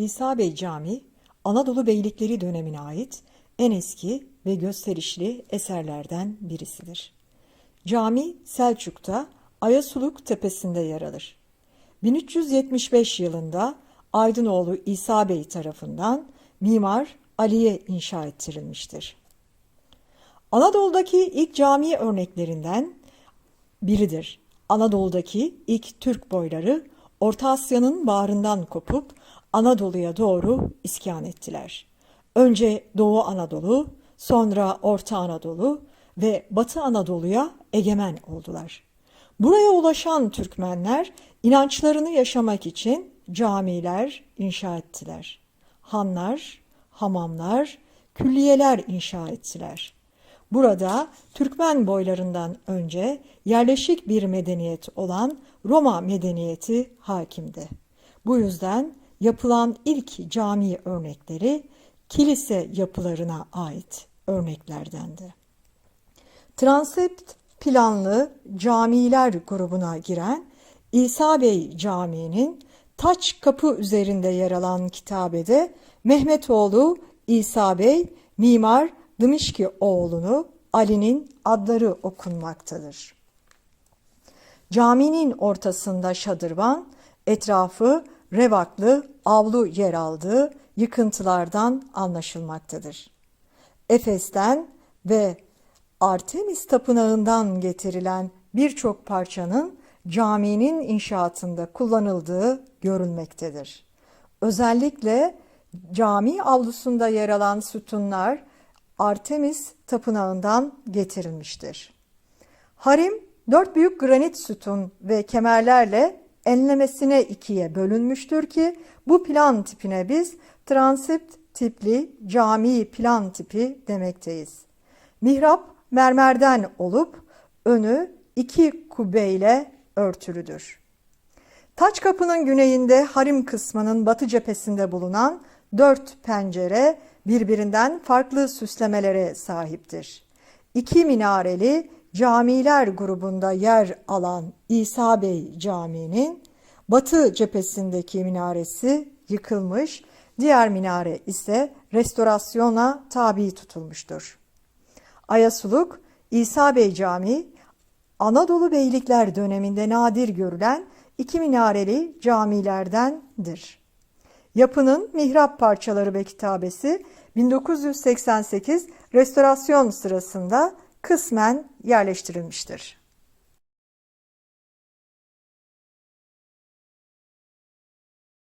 İsa Bey Camii, Anadolu Beylikleri dönemine ait en eski ve gösterişli eserlerden birisidir. Cami Selçuk'ta Ayasuluk Tepesi'nde yer alır. 1375 yılında Aydınoğlu İsa Bey tarafından Mimar Ali'ye inşa ettirilmiştir. Anadolu'daki ilk cami örneklerinden biridir. Anadolu'daki ilk Türk boyları Orta Asya'nın bağrından kopup Anadolu'ya doğru iskan ettiler. Önce Doğu Anadolu, sonra Orta Anadolu ve Batı Anadolu'ya egemen oldular. Buraya ulaşan Türkmenler inançlarını yaşamak için camiler inşa ettiler. Hanlar, hamamlar, külliyeler inşa ettiler. Burada Türkmen boylarından önce yerleşik bir medeniyet olan Roma medeniyeti hakimdi. Bu yüzden yapılan ilk cami örnekleri kilise yapılarına ait örneklerdendi. Transept planlı camiler grubuna giren İsa Bey Camii'nin taç kapı üzerinde yer alan kitabede Mehmetoğlu İsa Bey Mimar Dımışki oğlunu Ali'nin adları okunmaktadır. Caminin ortasında şadırvan, etrafı revaklı avlu yer aldığı yıkıntılardan anlaşılmaktadır. Efes'ten ve Artemis Tapınağı'ndan getirilen birçok parçanın caminin inşaatında kullanıldığı görülmektedir. Özellikle cami avlusunda yer alan sütunlar Artemis Tapınağı'ndan getirilmiştir. Harim dört büyük granit sütun ve kemerlerle enlemesine ikiye bölünmüştür ki bu plan tipine biz transept tipli cami plan tipi demekteyiz. Mihrap mermerden olup önü iki kubbeyle örtülüdür. Taç kapının güneyinde harim kısmının batı cephesinde bulunan dört pencere birbirinden farklı süslemelere sahiptir. İki minareli camiler grubunda yer alan İsa Bey Camii'nin batı cephesindeki minaresi yıkılmış, diğer minare ise restorasyona tabi tutulmuştur. Ayasuluk, İsa Bey Camii, Anadolu Beylikler döneminde nadir görülen iki minareli camilerdendir. Yapının mihrap parçaları ve kitabesi 1988 restorasyon sırasında kısmen yerleştirilmiştir.